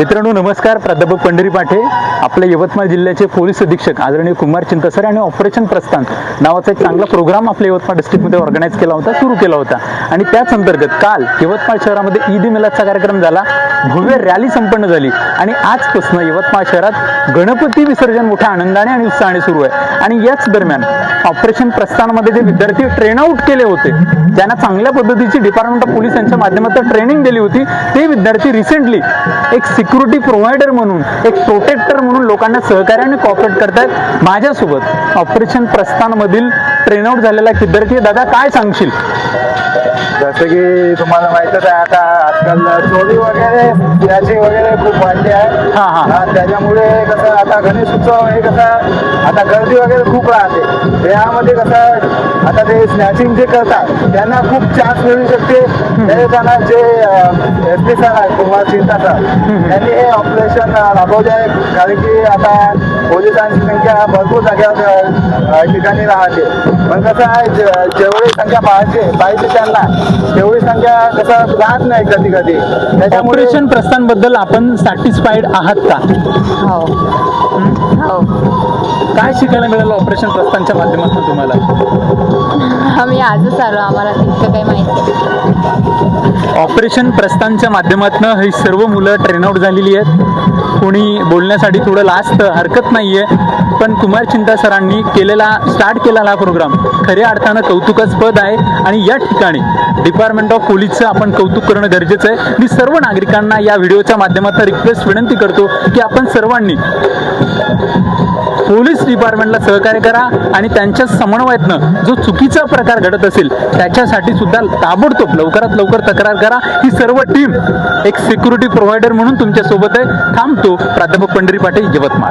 मित्रांनो नमस्कार. प्राध्यापक पंढरी पाठे आपल्या यवतमाळ जिल्ह्याचे पोलीस अधीक्षक आदरणीय कुमार चिंतसर आणि ऑपरेशन प्रस्थान नावाचा एक चांगला प्रोग्राम आपल्या यवतमाळ डिस्ट्रिक्टमध्ये ऑर्गनाईज केला होता सुरू केला होता. आणि त्याच अंतर्गत काल यवतमाळ शहरामध्ये ईद मिलादचा कार्यक्रम झाला भव्य रॅली संपन्न झाली आणि आजपासून यवतमाळ शहरात गणपती विसर्जन मोठ्या आनंदाने आणि उत्साहाने सुरू आहे. आणि याच दरम्यान ऑपरेशन प्रस्थानमध्ये जे विद्यार्थी ट्रेन आउट केले होते ज्यांना चांगल्या पद्धतीची डिपार्टमेंट ऑफ पोलीस यांच्या माध्यमातून ट्रेनिंग दिली होती ते विद्यार्थी रिसेंटली एक सिक्युरिटी प्रोव्हायडर म्हणून एक प्रोटेक्टर म्हणून लोकांना सहकार्याने कॉपरेट करतायत माझ्यासोबत. ऑपरेशन प्रस्थानमधील ट्रेन आउट झालेला किद्दरती विद्यार्थी दादा काय सांगशील? जसं की तुम्हाला माहितच आहे आता आजकाल चोरी वगैरे याची वगैरे खूप वाढली आहे. हा, हा. हा, त्याच्यामुळे कसं आता गणेश उत्सव हे कसं आता गर्दी वगैरे खूप राहते. यामध्ये कसं आता ते स्नॅचिंग जे करतात त्यांना खूप चान्स मिळू शकते. ते त्यांना जे एस पी सर आहे कुमार चिंता सर त्यांनी हे ऑपरेशन राबवले आहे कारण की आता पोलिसांची संख्या भरपूर जाग्यावर अ, ठिकाणी राहते. पण कसं आहे जे- जेवढी संख्या पाहिजे पाहिजे त्यांना तेवढी संख्या कसं राहत नाही कधी कधी त्याच्यामुळे ऑपरेशन प्रस्थानबद्दल आपण सॅटिस्फाईड आहात का? हो. हो? काय शिकायला मिळालं ऑपरेशन प्रस्थानच्या माध्यमातून तुम्हाला? आम्ही आजच आलो आम्हाला तितकं काही माहिती ऑपरेशन प्रस्थानच्या माध्यमातून ही सर्व मुलं ट्रेन आउट झालेली आहेत. कोणी बोलण्यासाठी थोडं लास्ट हरकत नाहीये पण कुमार चिंता सरांनी केलेला स्टार्ट केलेला हा प्रोग्राम खऱ्या अर्थानं कौतुकास्पद आहे. आणि या ठिकाणी डिपार्टमेंट ऑफ पोलीसचं आपण कौतुक करणं गरजेचं आहे. मी सर्व नागरिकांना या व्हिडिओच्या माध्यमातून रिक्वेस्ट विनंती करतो की आपण सर्वांनी पोलीस डिपार्टमेंटला सहकार्य करा आणि त्यांच्या समन्वयातनं जो चुकीचा प्रकार घडत असेल त्याच्यासाठी सुद्धा ताबडतोब लवकरात लवकर तक्रार करा. ही सर्व टीम एक सिक्युरिटी प्रोव्हायडर म्हणून तुमच्यासोबत आहे. थांबतो. प्राध्यापक पंढरी पाटील यवतमाळ